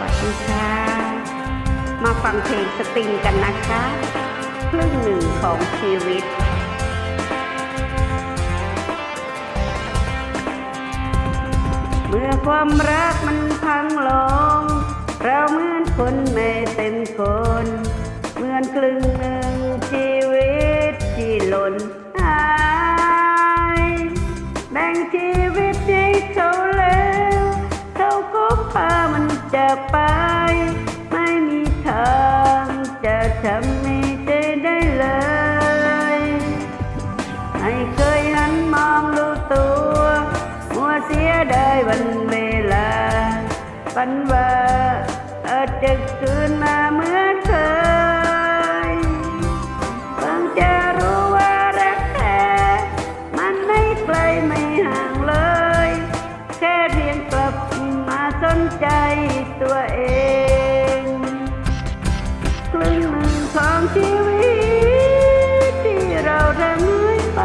วัสดีค่ะ มาฟังเพลงสตริงกันนะคะครึ่งหนึ่งของชีวิตเมื่อความรักมันพังลง เราเหมือนคนไม่เต็มคน เหมือนครึ่งหนึ่งชีวิตที่หล่น ฝันว่าอาจจะคืนมาเหมือนเคยเพิ่งจะรู้ว่ารักแท้มันไม่ไกลไม่ห่างเลย แค่เพียงกลับมาสนใจตัวเองครึ่งหนึ่งของชีวิตที่เราทำให้ไป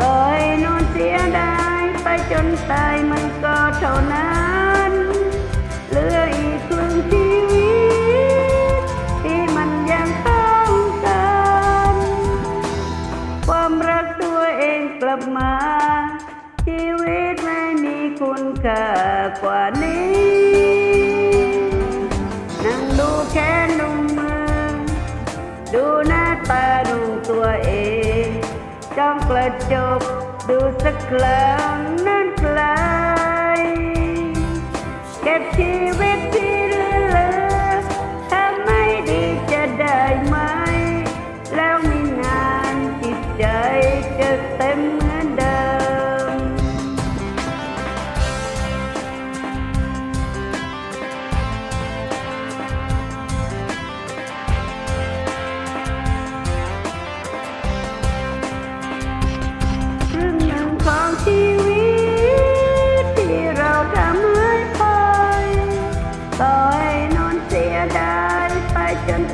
ต่อให้นอนเสียดายไปจนตายมันก็เท่านั้น คุณค่ากว่านี้นั่งดูแค่นุ่มมือดูหน้าตาดูตัวเองจ้องกระจกดูสักครั้ง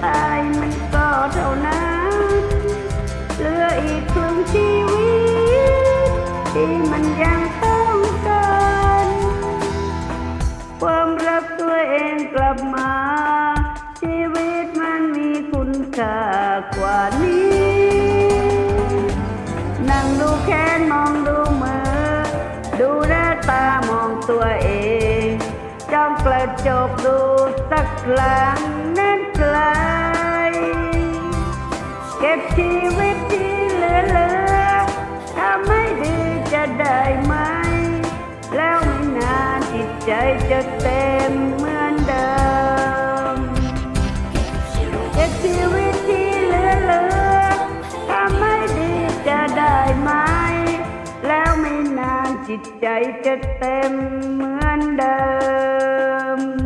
ตายมันก็เท่านั้นเหลืออีกครึ่งชีวิต ที่มันยังต้องการความรักตัวเองกลับมา ชีวิตมันมีคุณค่ากว่านี้ นั่งดูแขนมองดูมือ ดูหน้าตามองตัวเองจ้องกระจกดูสักครั้งนั้น ไหม แล้วไม่นานจิตใจจะเต็มเหมือนเดิมเก็บชีวิตที่เหลือเหลือถ้าไม่ดีจะได้ไหม แล้วไม่นานจิตใจจะเต็มเหมือนเดิม